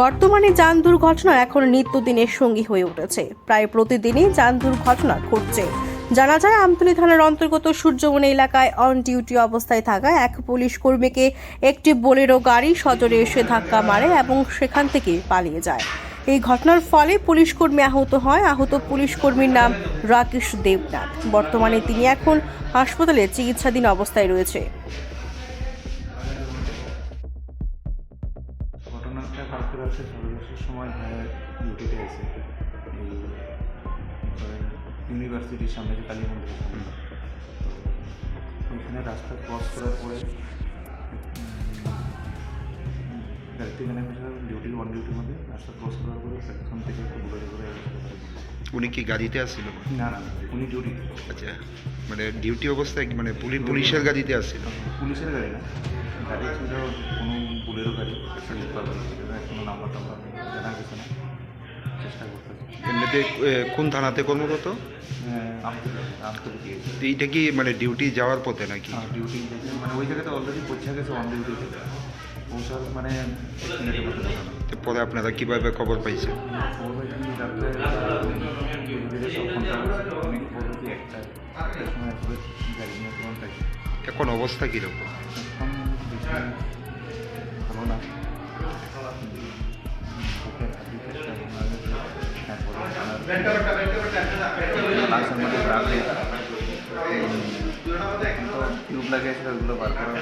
বর্তমানে যান দুর্ঘটনা এখন নিত্যদিনের সঙ্গী হয়ে উঠেছে। প্রায় প্রতিদিনই যান দুর্ঘটনা ঘটছে। জানা যায়, আমতলী থানার অন্তর্গত সূর্যবনী এলাকায় অন ডিউটি অবস্থায় থাকা এক পুলিশ কর্মীকে একটি বোলেরো গাড়ি সজোরে এসে ধাক্কা মারে এবং সেখান থেকে পালিয়ে যায়। এই ঘটনার ফলে পুলিশ কর্মী আহত হয়। আহত পুলিশ কর্মীর নাম রাকেশ দেবনাথ। বর্তমানে তিনি এখন হাসপাতালে চিকিৎসাধীন অবস্থায় রয়েছে। কালকে রাত্রে সাড়ে দশটার সময় ভাইয়া ডিউটিতে এই ইউনিভার্সিটির সামনে যে কালী মন্দিরের সামনে ওইখানে রাস্তা ক্রস করার পরে গাড়ি থেকে নেমে ডিউটি অন ডিউটির মধ্যে রাস্তা ক্রস করার পরে প্ল্যাটফর্ম থেকে একটু বুলেটে করে উনি কি গাড়িতে আসছিল? না না উনি ডিউটি আচ্ছা মানে ডিউটি অবস্থায় মানে পুলিশ পুলিশের গাড়িতে আসছিল? পুলিশের গাড়ি না গাড়ি ছিল কোনো বুলেরো গাড়ি। কোনো নাম্বার টাম্বার না চেষ্টা করতেছে এমনিতে কোন থানাতে কর্মরত? এইটা কি মানে ডিউটি যাওয়ার পথে নাকি? হ্যাঁ ডিউটি মানে ওই জায়গাতে অলরেডি পৌঁছে গেছে অন পৌঁছার মানে পরে আপনারা কীভাবে খবর পাইছেন? পাইছি এখন অবস্থা কীরকম? ভালো না। লাংসের মধ্যে রাখে টিউব লাগিয়েছিল ওগুলো বার করা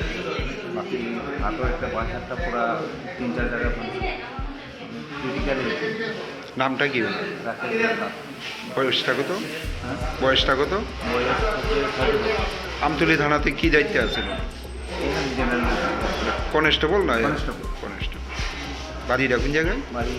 বাকি হাতও একটা পাঁচ হাতটা পুরা তিন চার জায়গায় ক্রিটিক্যালি নামটা কি। বয়সটা কত বয়সটা কত হচ্ছে থানাতে কি দায়িত্বে আছেন জেনারেল কনস্টেবল না. কনস্টেবল বাড়িটা কোন জায়গায়? বাড়ি